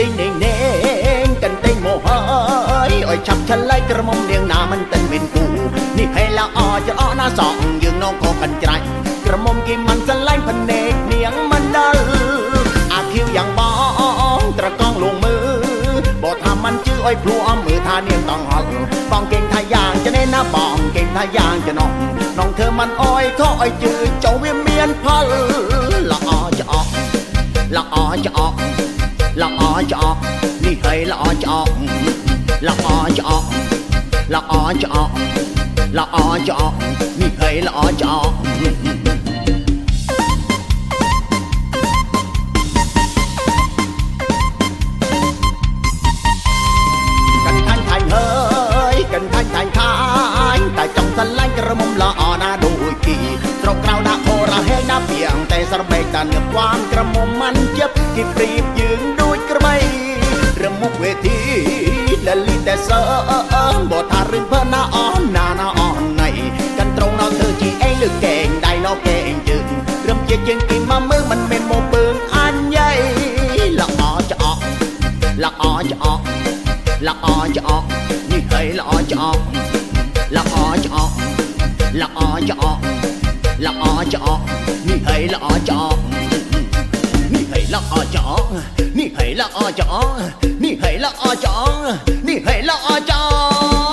ទិញដេងដេងកន្ទិញមកហើយឲ្យចាប់ឆ្លៃក្រមុំនាងណាមិនទិនមានគូនេះហេល្អច្រអកណាសងយើងនងក៏មិនច្រាច់ក្រមុំគេមិនឆ្លៃភ្នែកនាងមិនដល់អាខៀវយ៉ាងបងត្រកងលងមើលបើថាមិនជឿឲ្យព្រោះអំមើលថានាងតង់ហល់បងគេថាយ៉ាងចេះណាបងគេថាយ៉ាងចំណោះនងធ្វើមិនអោយខឲ្យជឿចូលវាមានផលល្អច្រអកល្អច្រអក ច្អកនេះហើយល្អច្អកល្អច្អកល្អច្អកល្អច្អកនេះហើយល្អច្អកកាន់ខាញ់ខាញ់ហើយកាន់ខាញ់ខាញ់ខាញ់តែចង់ស្រឡាញ់ក្រមុំល្អណាដូចគីស្រុកក្រៅដាក់ហូរ៉ាហេណាពីងតែស្របែកតានៀបវ៉ានក្រមុំមិនជិបគេព្រៀ លលីតែសើបើថារឿងភើណាអនណាណាអនណៃកាន់ត្រង់ណោធ្វើជីអេលើកែងដៃណោកែងជើងរំជាជាងគេមកមើលមិនមែនមកពើងអញយ៉ៃល្អច្អកល្អច្អក ល្អច្អកនេះហើយល្អច្អកល្អច្អកល្អច្អកល្អច្អកនេះហើយល្អច្អកនេះហើយល្អច្អក นี่ให้ละอาจอนี่ให้ละอาจอนี่ให้ละอาจอ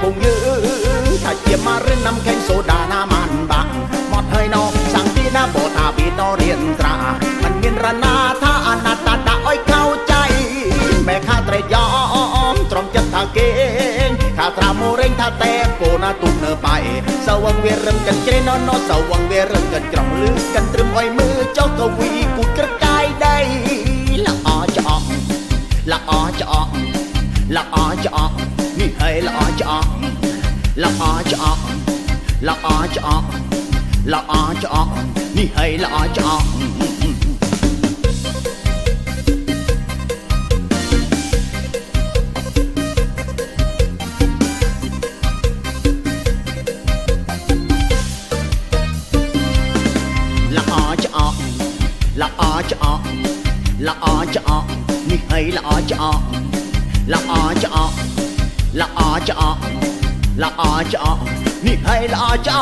คงยืนถ้าเกียบมาเรื่องน้ำแข็งโซดาน้ามันบังหมดเฮยนอสั่งที่หน้าโบตาบีนอเรียนตรา มันเงินระนาถ้าอนาตาตาอ้อยเข้าใจ แม่ข้าเตรยอมตรองจันทาเกงข้าตราโมเร่งท่าแตกโกนาตุกเนอไปสวังเวรเริ่มกันเกรนอนนอสวังเวรเริ่มกันกล่องลือกันตรึมอ้อยมือเจ้ากวีกูกระกายได้ละออจะออละออจะออละออจะออกนี่เฮ้ยละอ ច្អកល្អច្អកល្អច្អកល្អច្អកនេះហើយល្អច្អកល្អច្អកល្អច្អកល្អច្អកនេះហើយល្អច្អក ល្អច្អក จ้าละอจ้านี่ให้ละอจ้า